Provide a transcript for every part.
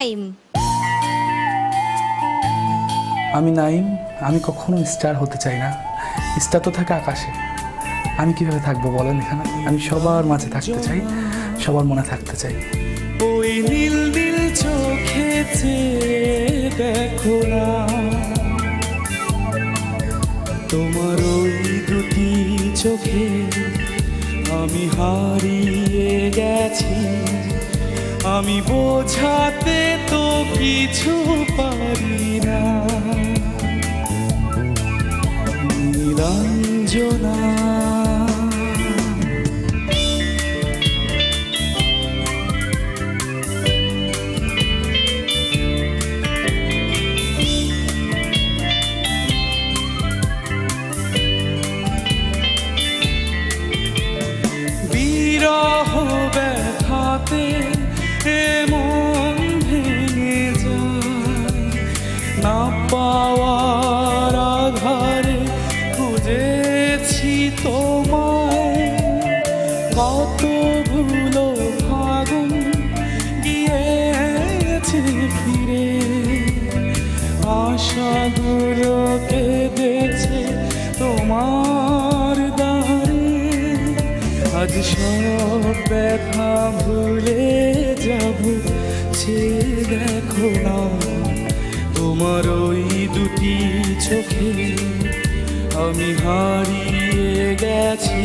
Time আমি নাইম আমি কখনো স্টার হতে চাই না। স্টার তো থাকে আকাশে। আমি কীভাবে থাকব বলেন এখানে? আমি সবার মাঝে থাকতে চাই সবার মনে থাকতে চাই। ওই নীল নীল চোখেতে দেখো না। তোমার ওই দুটি চোখে আমি হারিয়ে গেছি। আমি বোঝাতে তো কিছু পারি না। নীলাঞ্জনা। কত ভুলো ফাগুন গিয়েছে ফিরে। আশাগুলো কেঁদেছে তোমার দাঁড়ে আজ সব ব্যথা ভুলে যাব, সে দেখো না। তোমার ওই দুটি চোখে আমি হারিয়ে গেছি।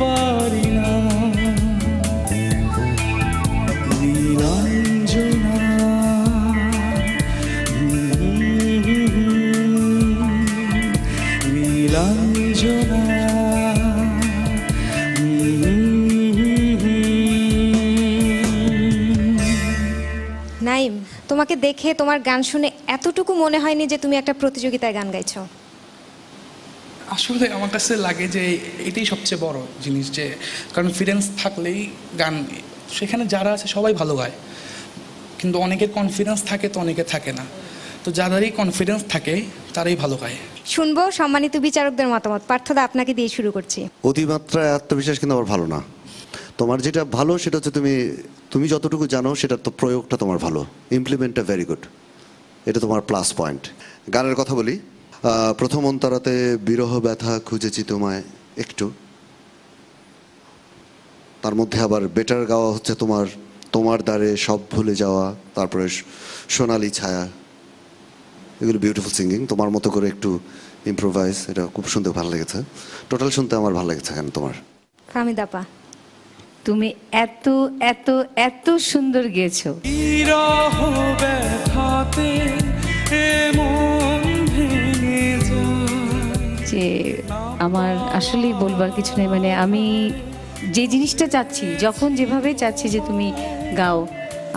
পারি না। তোমাকে দেখে তোমার গান শুনে এতটুকু মনে হয়নি যে তুমি একটা প্রতিযোগিতায় গান গাইছো। আসলে আমার কাছে লাগে যে এটাই সবচেয়ে বড় জিনিস যে কনফিডেন্স থাকলেই গান সেখানে যারা আছে সবাই ভালো গায়। কিন্তু অনেকের কনফিডেন্স থাকে তো অনেকে থাকে না। তো যাদেরই কনফিডেন্স থাকে তারাই ভালো গায়। শুনব সম্মানিত বিচারকদের মতামত। পার্থদা আপনাকে দিয়ে শুরু করছি। অতিমাত্রায় আত্মবিশ্বাস কিন্তু আমার ভালো না। তোমার যেটা ভালো সেটা হচ্ছে তুমি তুমি যতটুকু জানো সেটার তো প্রয়োগটা তোমার ভালো। ইমপ্লিমেন্টটা ভেরি গুড এটা তোমার প্লাস পয়েন্ট গানের কথা বলি। প্রথম অন্তরাতে বিরহ ব্যথা খুঁজেছি তোমায় একটু। তার মধ্যে আবার বেটার গাওয়া হচ্ছে তোমার তোমার দ্বারে সব ভুলে যাওয়া তারপরে সোনালি ছায়া। এগুলো বিউটিফুল সিঙ্গিং তোমার মতো করে একটু ইম্প্রোভাইজ এটা খুব শুনতে ভালো লেগেছে। টোটাল শুনতে আমার ভালো লেগেছে কেন তোমার। ফামিদাপা তুমি এত এত এত সুন্দর গেয়েছো। আমার আসলেই বলবার কিছু নেই। মানে আমি যে জিনিসটা চাচ্ছি যখন যেভাবে চাচ্ছি যে তুমি গাও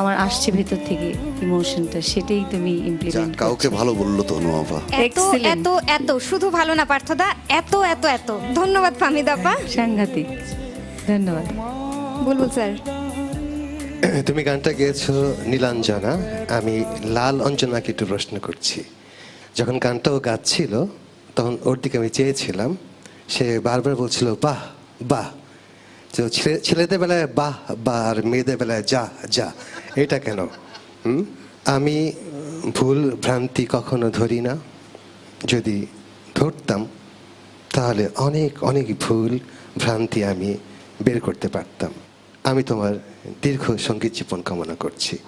আমার আসছে ভেতর থেকে ইমোশনটা সেটাই তুমি ইমপ্লিমেন্ট কাউকে ভালো বলল তো নোয়াফা এত এত এত শুধু ভালো না পার্থদা এত এত এত। ধন্যবাদ ফামিদাপা সাংঘাতিক। ধন্যবাদ। বুলবুল স্যার। তুমি গানটা গেয়েছো নীলাঞ্জনা আমি লাল অঞ্জনাকে একটু প্রশ্ন করছি। যখন গানটা ও গাচ্ছিল তখন ওর দিকে আমি চেয়েছিলাম সে বারবার বলছিল, বাহ বাহ। তো ছেলে- ছেলেদের বেলায় বাহ বা আর মেয়েদের বেলায় যা যা। এটা কেন? আমি ভুল ভ্রান্তি কখনো ধরি না। যদি ধরতাম, তাহলে অনেক অনেক ভুল ভ্রান্তি আমি বের করতে পারতাম। আমি তোমার দীর্ঘ সংগীত জীবন কামনা করছি।